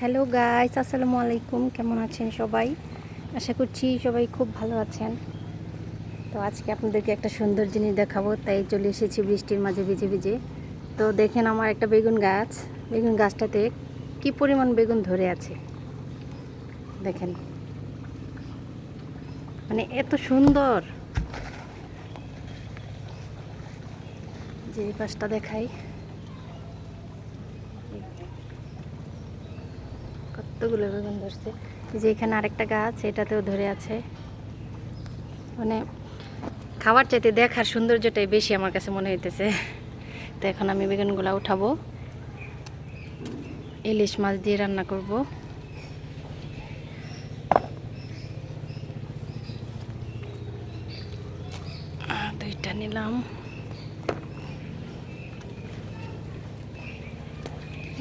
Hello guys আসসালামু আলাইকুম কেমন আছেন সবাই? আশা করছি সবাই খুব ভালো আছেন। তো আজকে আপনাদেরকে একটা সুন্দর জিনিস দেখাবো। তাই চলে এসেছি বৃষ্টির মাঝে ভিজে ভিজে। তো দেখেন আমার একটা বেগুন গাছ। বেগুন গাছটাতে কি পরিমাণ বেগুন ধরে আছে? দেখেন। মানে এত সুন্দর। যে পাশটা দেখাই। কতগুলো বেগুন ধরছে? যে এখানে আরেকটা গাছ, এটাতেও ধরে আছে। মানে খাবার চাইতে দেখার সৌন্দর্যটাই বেশি আমার কাছে মনে হইতেছে। তো এখন আমি বেগুনগুলো উঠাবো। ইলিশ মাছ দিয়ে রান্না করব। দুইটা নিলাম।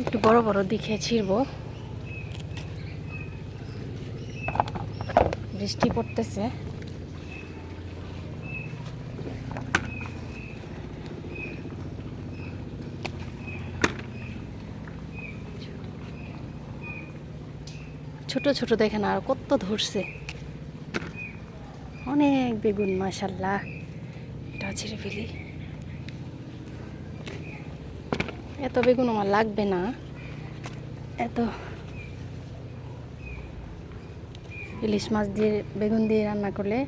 একটু বড় বড় দেখে ছিড়বো। বৃষ্টি পড়তেছে। ছোট ছোট দেখেন আর কত ধরছে। অনেক বেগুন মাশাল্লাহ এটা ছেড়ে ফেলি এত বেগুন আমার লাগবে না। এত ইলিশ মাছ দিয়ে, বেগুন দিয়ে রান্না করলে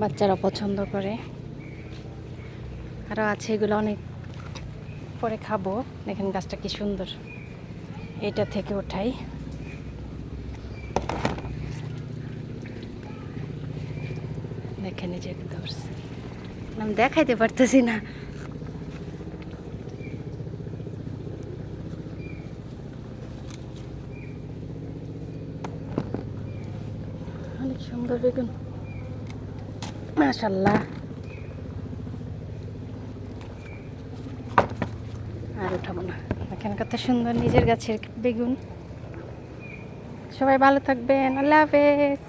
বাচ্চারা পছন্দ করে। আরও আছে এগুলো অনেক পরে খাব। দেখেন গাছটা কি সুন্দর। এটা থেকে ওঠাই দেখেন যে ধরছে। আমি দেখাইতে পারতেছি না। অনেক সুন্দর বেগুন মাশাল্লাহ আর উঠাবো না। এখানে কত সুন্দর নিজের গাছের বেগুন। সবাই ভালো থাকবেন। আল্লাহ হাফেজ।